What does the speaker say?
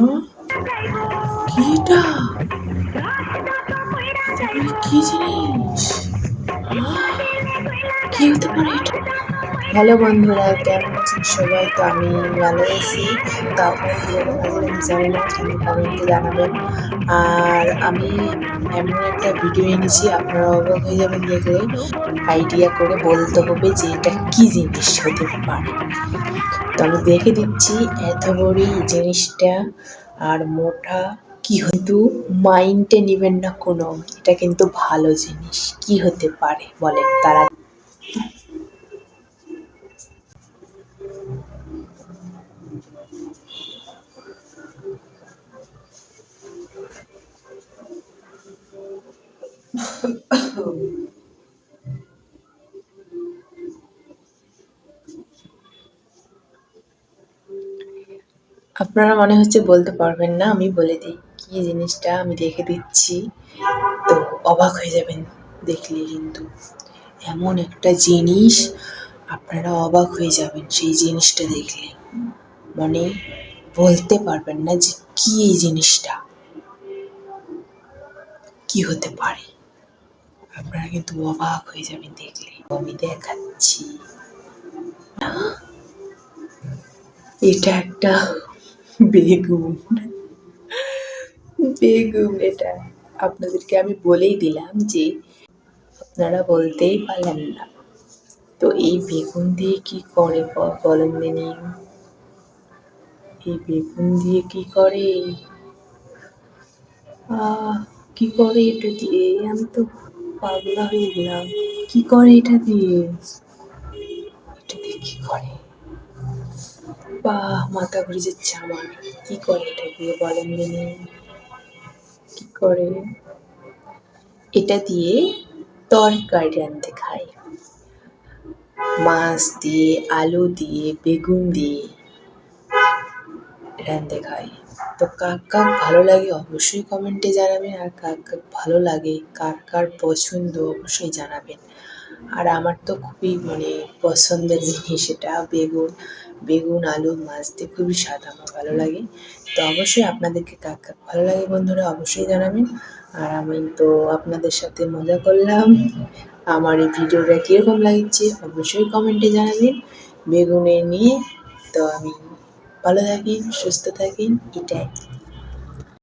হ্যাঁ কি জিনিস? কি হতে পারে এটা হ্যালো বন্ধুরা, কেমন আছেন সবাই? তো আমি ভালো আছি। তো আমি কমেন্টে জানাবেন। আর আমি এমন একটা ভিডিও এনেছি, আপনারা অবাক হয়ে যাবেন দেখলে। আইডিয়া করে বলতে হবে যে এটা কি জিনিস হতে পারে। তো আমি দেখে দিচ্ছি, এত বড় জিনিসটা আর মোটা কি হয়তো মাইন্ডে নেবেন না কোনো। এটা কিন্তু ভালো জিনিস। কি হতে পারে? বলেন তারা। আপনারা মনে হচ্ছে বলতে পারবেন না, আমি বলে দিই, কি জিনিসটা আমি দেখে দিচ্ছি, তো অবাক হয়ে যাবেন দেখলে কিন্তু। এমন একটা জিনিস, আপনারা অবাক হয়ে যাবেন সেই জিনিসটা দেখলে। মানে বলতে পারবেন না যে কি এই জিনিসটা। কি হতে পারে? আপনারা কিন্তু অবাক হয়ে যাবেন দেখলে। আমি দেখাচ্ছি। এটা একটা বেগুন। বেগুন, এটা আপনাদেরকে আমি বলেই দিলাম যে আপনারা বলতেই পারলেন না। তো এই বেগুন দিয়ে কি করে বলেন দিনি এই বেগুন দিয়ে কি করে? কি করে এটা দিয়ে? আমি তো পাগলা হয়ে গেলাম। কি করে এটা দিয়ে? এটা দিয়ে কি করে? বাহ, মাথা ঘুরে যাচ্ছে আমার। কি করে এটা দিয়ে বলেন দিনি কি করে? এটা দিয়ে তরকারি রাঁধতে খাই। মাছ দিয়ে, আলু দিয়ে, বেগুন দিয়ে রাঁধতে খাই। তো কাক কাক ভালো লাগে অবশ্যই কমেন্টে জানাবেন, আর কাক কাক ভালো লাগে, কার কার পছন্দ অবশ্যই জানাবেন। আর আমার তো খুবই মানে পছন্দের জিনিস এটা বেগুন। বেগুন, আলু, মাছ দিয়ে খুবই স্বাদ আমার ভালো লাগে। তো অবশ্যই আপনাদেরকে কার কার ভালো লাগে বন্ধুরা অবশ্যই জানাবেন। আর আমি তো আপনাদের সাথে মজা করলাম। আমার এই ভিডিওটা কীরকম লাগছে অবশ্যই কমেন্টে জানাবেন। বেগুনে নিয়ে তো আমি ভালো থাকি, সুস্থ থাকেন এটাই।